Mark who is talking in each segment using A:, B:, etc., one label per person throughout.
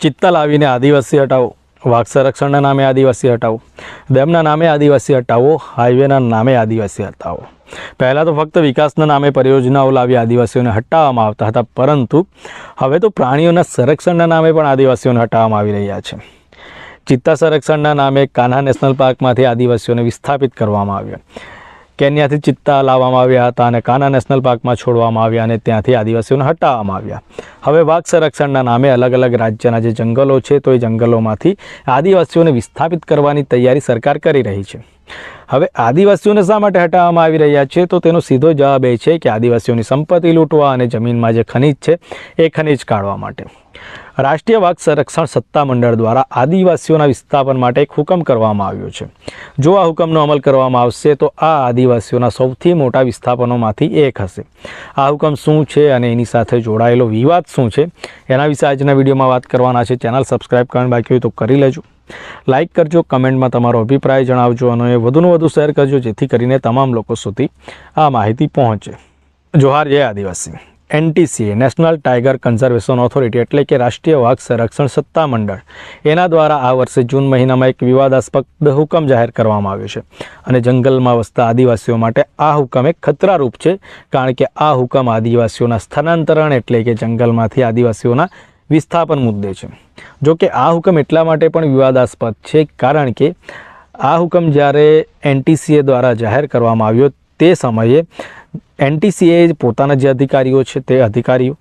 A: ચિત્તા લાવીને આદિવાસી હટાવો. વાઘ સંરક્ષણના નામે આદિવાસી હટાવો. ડેમના નામે આદિવાસી હટાવો. હાઈવેના નામે આદિવાસી હટાવો. પહેલાં તો ફક્ત વિકાસના નામે પરિયોજનાઓ લાવી આદિવાસીઓને હટાવવામાં આવતા હતા, પરંતુ હવે તો પ્રાણીઓના સંરક્ષણના નામે પણ આદિવાસીઓને હટાવવામાં આવી રહ્યા છે. ચિત્તા સંરક્ષણના નામે કાન્હા નેશનલ પાર્કમાંથી આદિવાસીઓને વિસ્થાપિત કરવામાં આવ્યા. કેન્યાથી ચિત્તા લાવવામાં આવ્યા હતા અને કાના નેશનલ પાર્કમાં છોડવામાં આવ્યા અને ત્યાંથી આદિવાસીઓને હટાવવામાં આવ્યા. હવે વાઘ સંરક્ષણના નામે અલગ અલગ રાજ્યના જે જંગલો છે તો એ જંગલોમાંથી આદિવાસીઓને વિસ્થાપિત કરવાની તૈયારી સરકાર કરી રહી છે. હવે આદિવાસીઓને શા માટે હટાવવામાં આવી રહ્યા છે? તો તેનો સીધો જવાબ એ છે કે આદિવાસીઓની સંપત્તિ લૂંટવા અને જમીનમાં જે ખનિજ છે, એ ખનિજ કાઢવા માટે. રાષ્ટ્રીય વાઘ સંરક્ષણ સત્તામંડળ દ્વારા આદિવાસીઓના વિસ્થાપન માટે એક હુકમ કરવામાં આવ્યો છે. જો આ હુકમનો અમલ કરવામાં આવશે, તો આ આદિવાસીઓના સૌથી મોટા વિસ્થાપનોમાંથી એક હશે. આ હુકમ શું છે અને એની સાથે જોડાયેલો વિવાદ શું છે? એના વિશે આજના વિડીયોમાં વાત કરવાના છે. ચેનલ સબસ્ક્રાઇબ કરવાની બાકી હોય તો કરી લેજો. લાઇક કરજો, કમેન્ટમાં તમારો અભિપ્રાય જણાવજો અને વધુને વધુ શેર કરજો, જેથી કરીને તમામ લોકો સુધી આ માહિતી પહોંચે. જોહાર, જય આદિવાસી. NTCA national tiger conservation authority એટલે કે રાષ્ટ્રીય વાઘ સંરક્ષણ સત્તા મંડળ, એના દ્વારા આ વર્ષે જૂન મહિનામાં એક વિવાદાસ્પદ હુકમ જાહેર કરવામાં આવ્યો છે. અને જંગલમાં વસતા આદિવાસીઓ માટે આ હુકમ એક ખતરારૂપ છે, કારણ કે આ હુકમ આદિવાસીઓના સ્થાનાંતરણ એટલે કે જંગલમાંથી આદિવાસીઓના વિસ્થાપન મુદ્દે છે. જો કે આ હુકમ એટલા માટે પણ વિવાદાસ્પદ છે કારણ કે આ હુકમ જ્યારે એનટીસીએ દ્વારા જાહેર કરવામાં આવ્યો તે સમયે એનટીસીએ પોતાના જે અધિકારીઓ છે તે અધિકારીઓ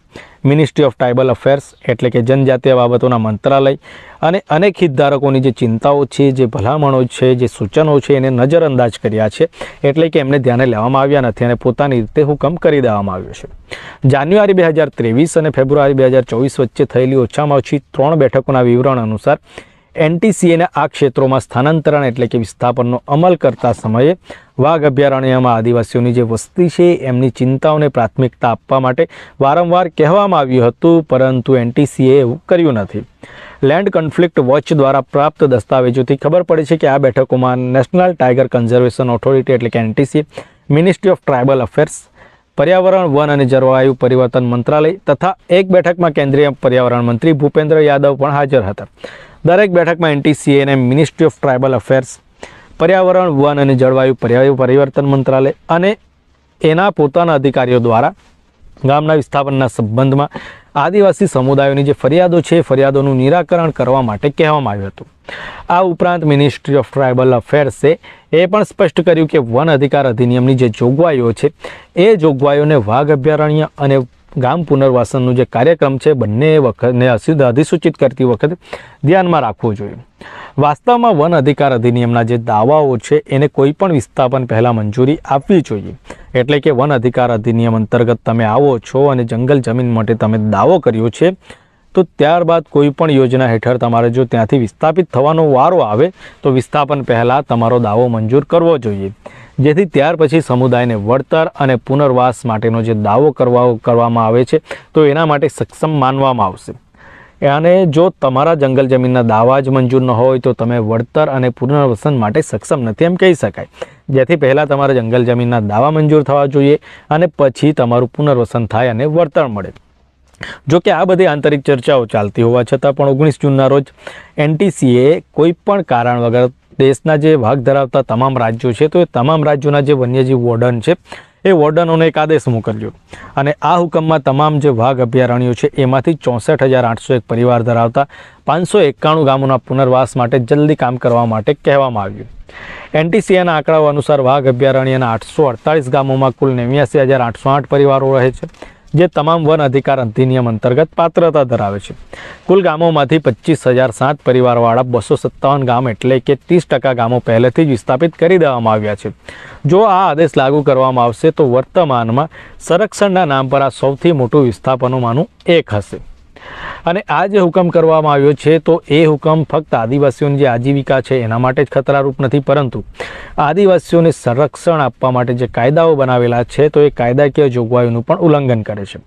A: મિનિસ્ટ્રી ઓફ ટ્રાઇબલ અફેર્સ એટલે કે જનજાતીય બાબતોના મંત્રાલય અને અનેક હિતધારકોની જે ચિંતાઓ છે, જે ભલામણો છે, જે સૂચનો છે એને નજરઅંદાજ કર્યા છે એટલે કે એમને ધ્યાને લેવામાં આવ્યા નથી અને પોતાની રીતે હુકમ કરી દેવામાં આવ્યો છે. જાન્યુઆરી બે હજાર ત્રેવીસ અને ફેબ્રુઆરી બે હજાર ચોવીસ વચ્ચે થયેલી ઓછામાં ઓછી ત્રણ બેઠકોના વિવરણ અનુસાર એનટીસીએના આ ક્ષેત્રોમાં સ્થાનાંતરણ એટલે કે વિસ્થાપનનો અમલ કરતા સમયે વાઘ અભયારણ્યમાં આદિવાસીઓની જે વસ્તી છે, એમની ચિંતાઓને પ્રાથમિકતા આપવા માટે વારંવાર કહેવામાં આવ્યું હતું, પરંતુ એનટીસીએ એવું કર્યું નથી. લેન્ડ કોન્ફ્લિક્ટ વોચ દ્વારા પ્રાપ્ત દસ્તાવેજોથી ખબર પડે છે કે આ બેઠકોમાં નેશનલ ટાઈગર કન્ઝર્વેશન ઓથોરિટી એટલે કે NTC ministry of tribal affairs, પર્યાવરણ, વન અને જળવાયુ પરિવર્તન મંત્રાલય તથા એક બેઠકમાં કેન્દ્રીય પર્યાવરણ મંત્રી ભૂપેન્દ્ર યાદવ પણ હાજર હતા. દરેક બેઠકમાં એનટીસીએ અને મિનિસ્ટ્રી ઓફ ટ્રાઇબલ અફેર્સ પર્યાવરણ, વન અને જળવાયુ પર્યાવરણ પરિવર્તન મંત્રાલય અને એના પોતાના અધિકારીઓ દ્વારા ગામના વિસ્થાપનના સંબંધમાં આદિવાસી સમુદાયોની જે ફરિયાદો છે, ફરિયાદોનું નિરાકરણ કરવા માટે કહેવામાં આવ્યું હતું. આ ઉપરાંત મિનિસ્ટ્રી ઓફ ટ્રાઇબલ અફેર્સે એ પણ સ્પષ્ટ કર્યું કે વન અધિકાર અધિનિયમની જે જોગવાઈઓ છે, એ જોગવાઈઓને વાઘ અભયારણ્ય અને ગામ પુનર્વાસનનું જે કાર્યક્રમ છે, બંને વખતને અધિસૂચિત કરતી વખતે ધ્યાનમાં રાખવું જોઈએ. વાસ્તવમાં વન અધિકાર અધિનિયમના જે દાવાઓ છે, એને કોઈ પણ વિસ્થાપન પહેલાં મંજૂરી આપવી જોઈએ. એટલે કે વન અધિકાર અધિનિયમ અંતર્ગત તમે આવો છો અને જંગલ જમીન માટે તમે દાવો કર્યો છે, તો ત્યારબાદ કોઈ પણ યોજના હેઠળ તમારે જો ત્યાંથી વિસ્થાપિત થવાનો વારો આવે, તો વિસ્થાપન પહેલાં તમારો દાવો મંજૂર કરવો જોઈએ. જેથી ત્યાર પછી સમુદાયને વળતર અને પુનર્વાસ માટેનો જે દાવો કરવા કરવામાં આવે છે, તો એના માટે સક્ષમ માનવામાં આવશે. અને જો તમારા જંગલ જમીનના દાવા જ મંજૂર ન હોય, તો તમે વળતર અને પુનર્વસન માટે સક્ષમ નથી એમ કહી શકાય. જેથી પહેલાં તમારા જંગલ જમીનના દાવા મંજૂર થવા જોઈએ અને પછી તમારું પુનર્વસન થાય અને વળતર મળે. જો કે આ બધી આંતરિક ચર્ચાઓ ચાલતી હોવા છતાં પણ ઓગણીસ જૂનના રોજ એનટીસીએ કોઈ પણ કારણ વગર દેશના જે ભાગ ધરાવતા તમામ રાજ્યો છે, તો એ તમામ રાજ્યોના જે વન્યજીવ વોર્ડન છે, એ વોર્ડનોને એક આદેશ મોકલ્યો. અને આ હુકમમાં તમામ જે વાઘ અભયારણ્યો છે, એમાંથી ચોસઠ હજાર આઠસો એક પરિવાર ધરાવતા પાંચસો એકાણું ગામોના પુનર્વાસ માટે જલ્દી કામ કરવા માટે કહેવામાં આવ્યું. એનટીસીએના આંકડાઓ અનુસાર વાઘ અભયારણ્યના આઠસો અડતાળીસ ગામોમાં કુલ નેવ્યાસી હજાર આઠસો આઠ પરિવારો રહે છે. જે તમામ વન અધિકાર અધિનિયમ અંતર્ગત પાત્રતા ધરાવે છે. કુલ ગામોમાંથી પચીસ હજાર સાત પરિવારવાળા બસો સત્તાવન ગામ એટલે કે ત્રીસ ટકા ગામો પહેલેથી જ વિસ્થાપિત કરી દેવામાં આવ્યા છે. જો આ આદેશ લાગુ કરવામાં આવશે તો વર્તમાનમાં સંરક્ષણના નામ પર આ સૌથી મોટું વિસ્થાપનોમાંનું એક હશે. અને આ જે હુકમ કરવામાં આવ્યો છે, તો એ હુકમ ફક્ત આદિવાસીઓની જે આજીવિકા છે, એના માટે જ ખતરારૂપ નથી, પરંતુ આદિવાસીઓને સંરક્ષણ આપવા માટે જે કાયદાઓ બનાવેલા છે, તો એ કાયદાકીય જોગવાઈઓનું પણ ઉલ્લંઘન કરે છે.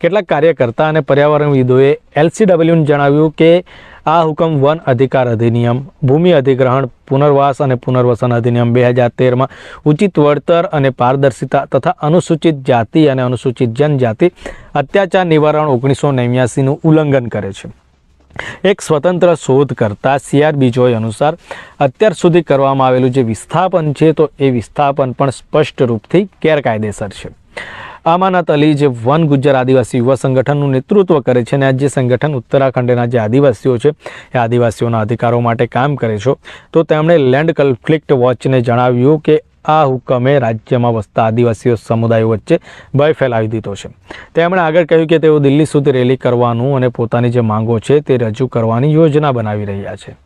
A: કેટલાક કાર્યકર્તા અને પર્યાવરણવિદોએ એલસીડબલ્યુને જણાવ્યું કે આ હુકમ વન અધિકાર અધિનિયમ, ભૂમિ અધિગ્રહણ, પુનર્વાસ અને પુનર્વસન અધિનિયમ બે હજાર તેરમાં ઉચિત વળતર અને પારદર્શિતા તથા અનુસૂચિત જાતિ અને અનુસૂચિત જનજાતિ અત્યાચાર નિવારણ ઓગણીસો નેવ્યાસીનું ઉલ્લંઘન કરે છે. એક સ્વતંત્ર શોધ કરતા સીઆરબી અનુસાર અત્યાર સુધી કરવામાં આવેલું જે વિસ્થાપન છે તો એ વિસ્થાપન પણ સ્પષ્ટ રૂપથી ગેરકાયદેસર છે. અમાનત અલી જે વન ગુજ્જર આદિવાસી યુવા સંગઠનનું નેતૃત્વ કરે છે અને આ જે સંગઠન ઉત્તરાખંડના જે આદિવાસીઓ છે, એ આદિવાસીઓના અધિકારો માટે કામ કરે છે. તો તેમણે લેન્ડ કન્ફ્લિક્ટ વોચને જણાવ્યું કે આ હુકમે રાજ્યમાં વસતા આદિવાસીઓ સમુદાયો વચ્ચે ભય ફેલાવી દીધો છે. તેમણે આગળ કહ્યું કે તેઓ દિલ્હી સુધી રેલી કરવાનું અને પોતાની જે માંગો છે, તે રજૂ કરવાની યોજના બનાવી રહ્યા છે.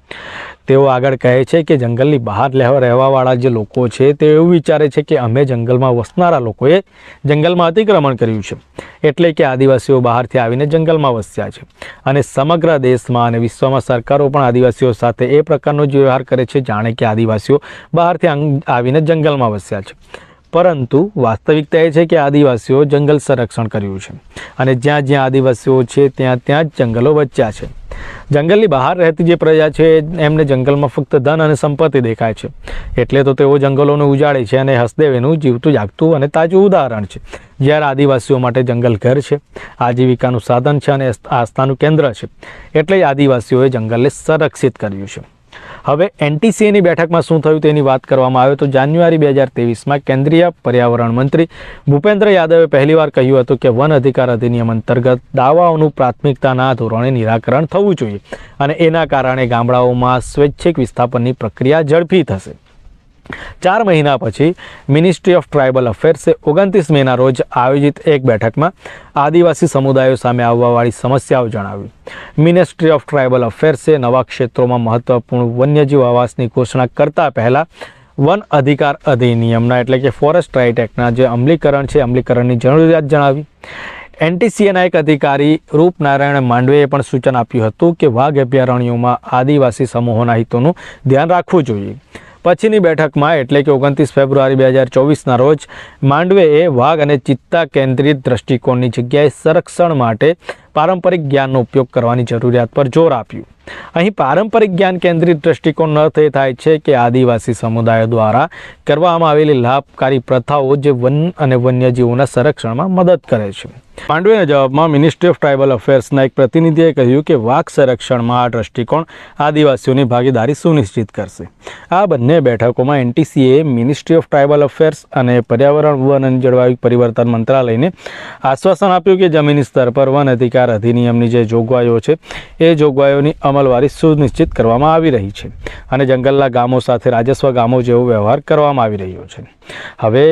A: તેઓ આગળ કહે છે કે જંગલની બહાર રહેવાવાળા જે લોકો છે, તે એવું વિચારે છે કે અમે જંગલમાં વસનારા લોકોએ જંગલમાં અતિક્રમણ કર્યું છે. એટલે કે આદિવાસીઓ બહારથી આવીને જંગલમાં વસ્યા છે. અને સમગ્ર દેશમાં અને વિશ્વમાં સરકારો પણ આદિવાસીઓ સાથે એ પ્રકારનો જ વ્યવહાર કરે છે, જાણે કે આદિવાસીઓ બહારથી આવીને જંગલમાં વસ્યા છે. પરંતુ વાસ્તવિકતા એ છે કે આદિવાસીઓ જંગલ સંરક્ષણ કર્યું છે અને જ્યાં જ્યાં આદિવાસીઓ છે, ત્યાં ત્યાં જ જંગલો વચ્ચ્યા છે. જંગલની બહાર રહેતી જે પ્રજા છે, એમને જંગલમાં ફક્ત ધન અને સંપત્તિ દેખાય છે. એટલે તો તેઓ જંગલોને ઉજાડે છે અને હસદેવ એનું જીવતું, જાગતું અને તાજું ઉદાહરણ છે. જ્યારે આદિવાસીઓ માટે જંગલ ઘર છે, આજીવિકાનું સાધન છે અને આસ્થાનું કેન્દ્ર છે, એટલે આદિવાસીઓએ જંગલને સંરક્ષિત કર્યું છે. હવે એનટીસીએની બેઠકમાં શું થયું તેની વાત કરવામાં આવે તો જાન્યુઆરી બે હજાર તેવીસમાં કેન્દ્રીય પર્યાવરણ મંત્રી ભૂપેન્દ્ર યાદવે પહેલીવાર કહ્યું હતું કે વન અધિકાર અધિનિયમ અંતર્ગત દાવાઓનું પ્રાથમિકતાના ધોરણે નિરાકરણ થવું જોઈએ અને એના કારણે ગામડાઓમાં સ્વૈચ્છિક વિસ્થાપનની પ્રક્રિયા ઝડપી થશે. ચાર મહિના પછી મિનિસ્ટ્રી ઓફ ટ્રાઇબલ અફેર્સે ઓગણત્રીસ મેના રોજ આયોજિત એક બેઠકમાં આદિવાસી સમુદાયો સામે આવવાવાળી સમસ્યાઓ જણાવી. મિનિસ્ટ્રી ઓફ ટ્રાઇબલ અફેર્સે નવા ક્ષેત્રોમાં મહત્વપૂર્ણ વન્યજીવ આવાસની ઘોષણા કરતા પહેલાં વન અધિકાર અધિનિયમના એટલે કે ફોરેસ્ટ રાઇટ એક્ટના જે અમલીકરણ છે, અમલીકરણની જરૂરિયાત જણાવી. એનટીસીએના એક અધિકારી રૂપનારાયણ માંડવેએ પણ સૂચન આપ્યું હતું કે વાઘ અભયારણ્યોમાં આદિવાસી સમૂહોના હિતોનું ધ્યાન રાખવું જોઈએ. પછીની બેઠકમાં એટલે કે ઓગણત્રીસ ફેબ્રુઆરી બે હજાર ચોવીસના રોજ માંડવેએ વાઘ અને ચિત્તા કેન્દ્રિત દ્રષ્ટિકોણની જગ્યાએ સંરક્ષણ માટે પારંપરિક જ્ઞાનનો ઉપયોગ કરવાની જરૂરિયાત પર જોર આપ્યું. અહીં પારંપરિક જ્ઞાન કેન્દ્રિત દ્રષ્ટિકોણ ન એ થાય છે કે આદિવાસી સમુદાયો દ્વારા કરવામાં આવેલી લાભકારી પ્રથાઓ જે વન અને વન્યજીવોના સંરક્ષણમાં મદદ કરે છે. માંડવેના જવાબમાં મિનિસ્ટ્રી ઓફ ટ્રાઇબલ અફેર્સના એક પ્રતિનિધિએ કહ્યું કે વાઘ સંરક્ષણમાં આ દ્રષ્ટિકોણ આદિવાસીઓની ભાગીદારી સુનિશ્ચિત કરશે. આ બંને બેઠકોમાં NTCA ministry of tribal affairs અને પર્યાવરણ, વન અને જળવાયુ પરિવર્તન મંત્રાલયને આશ્વાસન આપ્યું કે જમીની સ્તર પર વન અધિકાર અધિનિયમની જે જોગવાઈઓ છે, એ જોગવાઈઓની અમલવારી સુનિશ્ચિત કરવામાં આવી રહી છે અને જંગલના ગામો સાથે રાજસ્વ ગામો જેવો વ્યવહાર કરવામાં આવી રહ્યો છે. હવે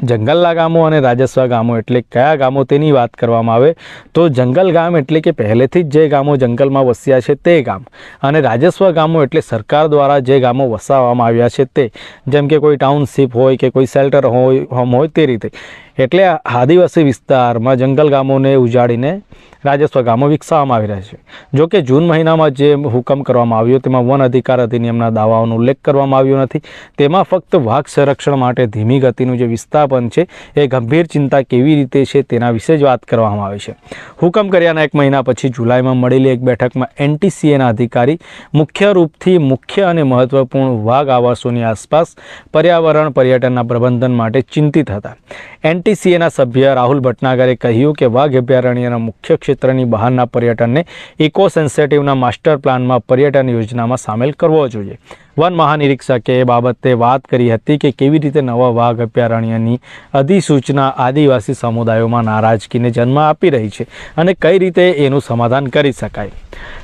A: જંગલના ગામો અને રાજસ્વ ગામો એટલે કયા ગામો તેની વાત કરવામાં આવે તો જંગલ ગામ એટલે કે પહેલેથી જ જે ગામો જંગલમાં વસ્યા છે તે ગામ. અને રાજસ્વ ગામો એટલે સરકાર દ્વારા જે ગામો વસાવવામાં આવ્યા છે તે. જેમ કે કોઈ ટાઉનશીપ હોય કે કોઈ શેલ્ટર હોય, હોમ હોય તે રીતે. એટલે આદિવાસી વિસ્તારમાં જંગલ ગામોને ઉજાડીને રાજસ્વ ગામો વિકસાવવામાં આવી રહ્યા છે. જો કે જૂન મહિનામાં જે હુકમ કરવામાં આવ્યો તેમાં વન અધિકાર અધિનિયમના દાવાઓનો ઉલ્લેખ કરવામાં આવ્યો નથી. તેમાં ફક્ત વાઘ સંરક્ષણ માટે ધીમી ગતિનું જે વિસ્થાપન છે એ ગંભીર ચિંતા કેવી રીતે છે તેના વિશે જ વાત કરવામાં આવી છે. હુકમ કર્યાના એક મહિના પછી જુલાઈમાં મળેલી એક બેઠકમાં એનટીસીએના અધિકારી મુખ્ય રૂપથી મુખ્ય અને મહત્વપૂર્ણ વાઘ આવાસોની આસપાસ પર્યાવરણ, પર્યટનના પ્રબંધન માટે ચિંતિત હતા. એનટીસીએના સભ્ય રાહુલ ભટનાગરે કહ્યું કે વાઘ અભયારણ્યના મુખ્ય ક્ષેત્રની બહારના પર્યટનને ઇકો સેન્સેટિવના માસ્ટર પ્લાનમાં પર્યટન યોજનામાં સામેલ કરવો જોઈએ. વન મહાનિરીક્ષકે એ બાબતે વાત કરી હતી કે કેવી રીતે નવા વાઘ અભયારણ્યની અધિસૂચના આદિવાસી સમુદાયોમાં નારાજગીને જન્મ આપી રહી છે અને કઈ રીતે એનું સમાધાન કરી શકાય.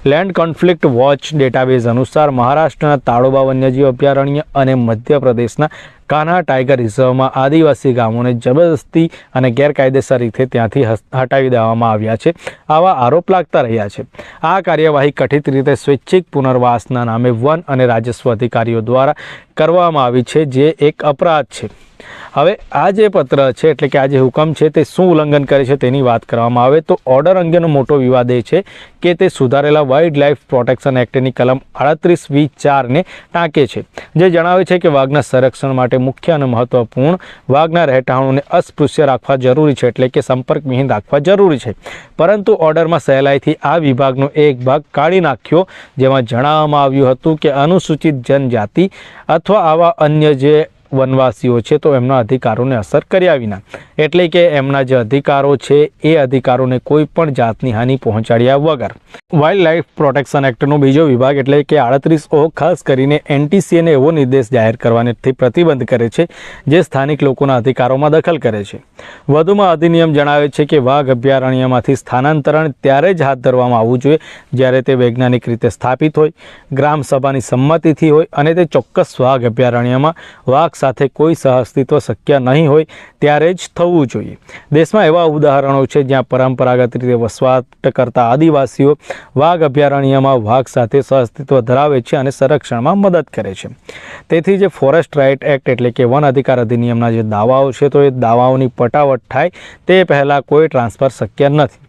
A: લેન્ડ કોન્ફ્લિક્ટ વોચ ડેટાબેઝ અનુસાર મહારાષ્ટ્રના તાળોબા વન્યજીવ અભયારણ્ય અને મધ્યપ્રદેશના કાના ટાઈગર રિઝર્વમાં આદિવાસી ગામોને જબરદસ્તી અને ગેરકાયદેસર રીતે ત્યાંથી હટાવી દેવામાં આવ્યા છે આવા આરોપ લાગતા રહ્યા છે. આ કાર્યવાહી કઠિત રીતે સ્વૈચ્છિક પુનર્વાસના નામે વન અને રાજસ્વ અધિકારીઓ દ્વારા કરવામાં આવી છે જે એક અપરાધ છે. હવે આ જે પત્ર છે, એટલે કે આ જે હુકમ છે, તે શું ઉલ્લંઘન કરે છે તેની વાત કરવામાં આવે તો ઓર્ડર અંગેનો મોટો વિવાદ એ છે કે તે સુધારેલા વાઇલ્ડ લાઇફ પ્રોટેક્શન એક્ટની કલમ આડત્રીસ વી ચારને ટાંકે છે, જે જણાવે છે કે વાઘના સંરક્ષણ માટે મુખ્ય અને મહત્વપૂર્ણ વાઘના રહેઠાણોને અસ્પૃશ્ય રાખવા જરૂરી છે, એટલે કે સંપર્કવિહીન રાખવા જરૂરી છે. પરંતુ ઓર્ડરમાં સહેલાઈથી આ વિભાગનો એક ભાગ કાઢી નાખ્યો, જેમાં જણાવવામાં આવ્યું હતું કે અનુસૂચિત જનજાતિ અથવા આવા અન્ય જે વનવાસીઓ છે, તો એમના અધિકારોને અસર કર્યા વિના. એટલે કે એમના જે અધિકારો છે, એ અધિકારોને કોઈ પણ જાતની હાનિ પહોંચાડ્યા વગર. વાઇલ્ડ લાઇફ પ્રોટેક્શન એક્ટનો બીજો વિભાગ એટલે કે આડત્રીસ ઓ, ખાસ કરીને એનટીસીએને એવો નિર્દેશ જાહેર કરવાથી પ્રતિબંધ કરે છે, જે સ્થાનિક લોકોના અધિકારોમાં દખલ કરે છે. વધુમાં અધિનિયમ જણાવે છે કે વાઘ અભયારણ્યમાંથી સ્થાનાંતરણ ત્યારે જ હાથ ધરવામાં આવવું જોઈએ, જ્યારે તે વૈજ્ઞાનિક રીતે સ્થાપિત હોય ગ્રામ સભાની સંમતિથી હોય અને તે ચોક્કસ વાઘ અભયારણ્યમાં વાઘ સાથે કોઈ સહઅસ્તિત્વ શક્ય નહીં હોય ત્યારે જ થવું જોઈએ. દેશમાં એવા ઉદાહરણો છે જ્યાં પરંપરાગત રીતે વસવાટ કરતા આદિવાસીઓ વાઘ અભયારણ્યમાં વાઘ સાથે સહઅસ્તિત્વ ધરાવે છે અને સંરક્ષણમાં મદદ કરે છે. તેથી જે ફોરેસ્ટ રાઇટ એક્ટ એટલે કે વન અધિકાર અધિનિયમના જે દાવાઓ છે તો એ દાવાઓની પટાવટ થાય તે પહેલાં કોઈ ટ્રાન્સફર શક્ય નથી.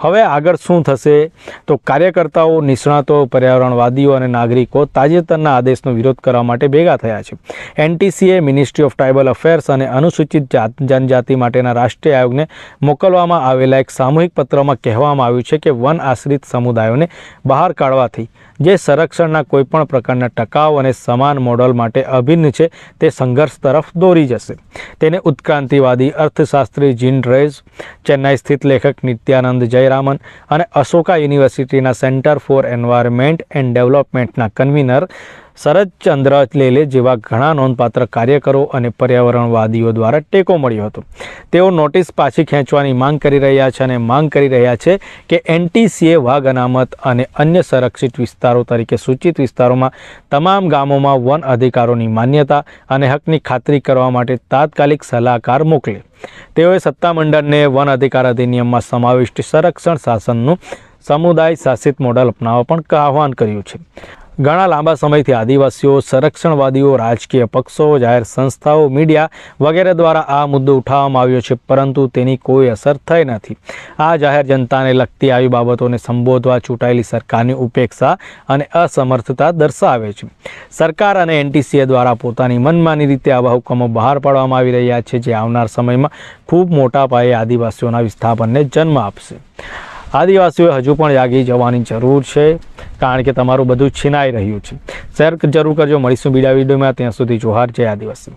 A: હવે આગળ શું થશે? તો કાર્યકર્તાઓ, નિષ્ણાતો, પર્યાવરણવાદીઓ અને નાગરિકો તાજેતરના આદેશનો વિરોધ કરવા માટે ભેગા થયા છે. NTCA ministry of tribal affairs અને અનુસૂચિત જાત, જનજાતિ માટેના રાષ્ટ્રીય આયોગને મોકલવામાં આવેલા એક સામૂહિક પત્રમાં કહેવામાં આવ્યું છે કે વન આશ્રિત સમુદાયોને બહાર કાઢવાથી જે સંરક્ષણના કોઈપણ પ્રકારના ટકાઉ અને સમાન મોડલ માટે અભિન્ન છે, તે સંઘર્ષ તરફ દોરી જશે. તેને ઉત્ક્રાંતિવાદી અર્થશાસ્ત્રી જીન રેઝ ચેન્નાઈ સ્થિત લેખક નિત્યાનંદ જયરામન અને અશોકા યુનિવર્સિટીના સેન્ટર ફોર એન્વાયરમેન્ટ એન્ડ ડેવલપમેન્ટના કન્વીનર શરદચંદ્ર લેલે જેવા ઘણા નોંધપાત્ર કાર્યકરો અને પર્યાવરણવાદીઓ દ્વારા ટેકો મળ્યો હતો. તેઓ નોટિસ પાછી ખેંચવાની માંગ કરી રહ્યા છે અને માંગ કરી રહ્યા છે કે એનટીસીએ વાઘ અનામત અને અન્ય સંરક્ષિત વિસ્તારો તરીકે સૂચિત વિસ્તારોમાં તમામ ગામોમાં વન અધિકારોની માન્યતા અને હકની ખાતરી કરવા માટે તાત્કાલિક સલાહકાર મોકલે. તેઓએ સત્તામંડળને વન અધિકાર અધિનિયમમાં સમાવિષ્ટ સંરક્ષણ શાસનનું સમુદાય શાસિત મોડલ અપનાવવા પણ આહવાન કર્યું છે. ઘણા લાંબા સમયથી આદિવાસીઓ, સંરક્ષણવાદીઓ, રાજકીય પક્ષો, જાહેર સંસ્થાઓ, મીડિયા વગેરે દ્વારા આ મુદ્દો ઉઠાવવામાં આવ્યો છે, પરંતુ તેની કોઈ અસર થઈ નથી. આ જાહેર જનતાને લગતી આવી બાબતોને સંબોધવા ચૂંટાયેલી સરકારની ઉપેક્ષા અને અસમર્થતા દર્શાવે છે. સરકાર અને એનટીસીએ દ્વારા પોતાની મનમાની રીતે આવા હુકમો બહાર પાડવામાં આવી રહ્યા છે, જે આવનાર સમયમાં ખૂબ મોટા પાયે આદિવાસીઓના વિસ્થાપનને જન્મ આપશે. આદિવાસીઓએ હજુ પણ જાગી જવાની જરૂર છે, કારણ કે તમારું બધું છીનાઈ રહ્યું છે. શેર જરૂર કરજો, મળીશું બીજા વિડીયોમાં. ત્યાં સુધી જોહાર, જય આદિવાસી.